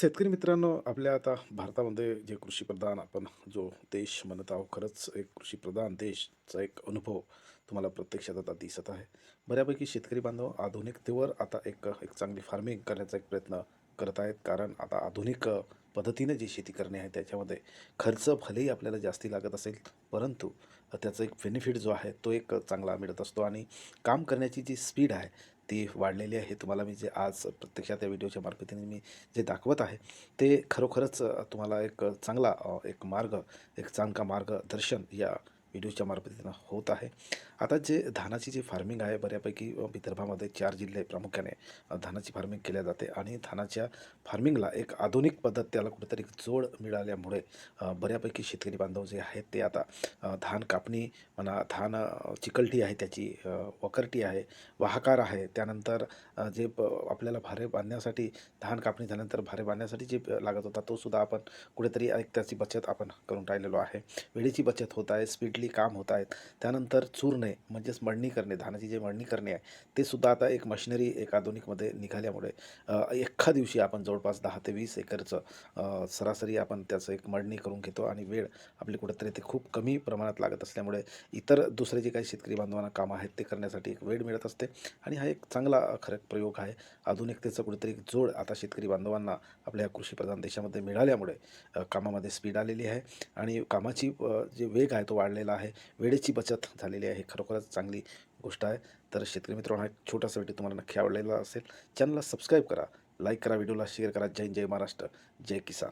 शेतकरी मित्रांनो आपल्या आता भारतामध्ये जे कृषीप्रधान आपण जो देश म्हणत आहोत खरंच एक कृषीप्रधान देशचा एक अनुभव तुम्हाला प्रत्यक्षात आता दिसत आहे. बऱ्यापैकी शेतकरी बांधव आधुनिकतेवर आता एक एक चांगली फार्मिंग करण्याचा एक प्रयत्न करत आहेत. कारण आता आधुनिक पद्धतीने जी शेती करणे आहे त्याच्यामध्ये खर्च भलेही आपल्याला जास्ती लागत असेल परंतु त्याचा एक बेनिफिट जो आहे तो एक चांगला मिळत असतो. आणि काम करण्याची जी स्पीड आहे ती वाढलेली आहे. तुम्हाला मी जे आज प्रत्यक्षात या व्हिडिओच्या मार्फतीने मी जे दाखवत आहे ते खरोखरच तुम्हाला एक चांगला एक मार्ग एक चांगला मार्गदर्शन या व्हिडिओच्या मार्फतीनं होत आहे. आता जे धानाची जी फार्मिंग आहे बऱ्यापैकी विदर्भामध्ये चार जिल्हे प्रामुख्याने धानाची फार्मिंग केल्या जाते आणि धानाच्या फार्मिंगला एक आधुनिक पद्धत त्याला कुठेतरी जोड मिळाल्यामुळे बऱ्यापैकी शेतकरी बांधव जे आहेत ते आता धान कापणी म्हणा धान चिकलटी आहे त्याची वकरटी आहे वाहकार आहे त्यानंतर जे प आपल्याला भारे बांधण्यासाठी धान कापणी झाल्यानंतर भारे बांधण्यासाठी जे लागत होता तो सुद्धा आपण कुठेतरी एक त्याची बचत आपण करून राहिलेलो आहे. वेळेची बचत होत आहे स्पीडली काम होत आहेत त्यानंतर चूरणे म्हणजेच मळणी करणे धानाची जे मळणी करणे आहे ते सुद्धा आता एक मशिनरी एक आधुनिकमध्ये निघाल्यामुळे अ, एका दिवशी आपण जवळपास दहा ते वीस एकरचं सरासरी आपण त्याचं एक मळणी करून घेतो आणि वेळ आपली कुठेतरी ते खूप कमी प्रमाणात लागत असल्यामुळे इतर दुसरे जे काही शेतकरी बांधवांना कामं आहेत ते करण्यासाठी एक वेळ मिळत असते. आणि हा एक चांगला खरं प्रयोग आहे. आधुनिकतेचं कुठेतरी एक जोड आता शेतकरी बांधवांना आपल्या या कृषीप्रधान देशामध्ये मिळाल्यामुळे कामामध्ये स्पीड आलेली आहे. आणि कामाची जे वेग आहे तो वाढलेला आहे. वेळेची बचत झालेली आहे. खरोखरच चांगली गोष्ट आहे. तर शेतकरी मित्रांनो हा एक छोटासा व्हिडिओ तुम्हाला नक्की आवडलेला असेल चॅनलला सबस्क्राईब करा लाईक करा व्हिडिओला शेअर करा. जय जय महाराष्ट्र जय किसान.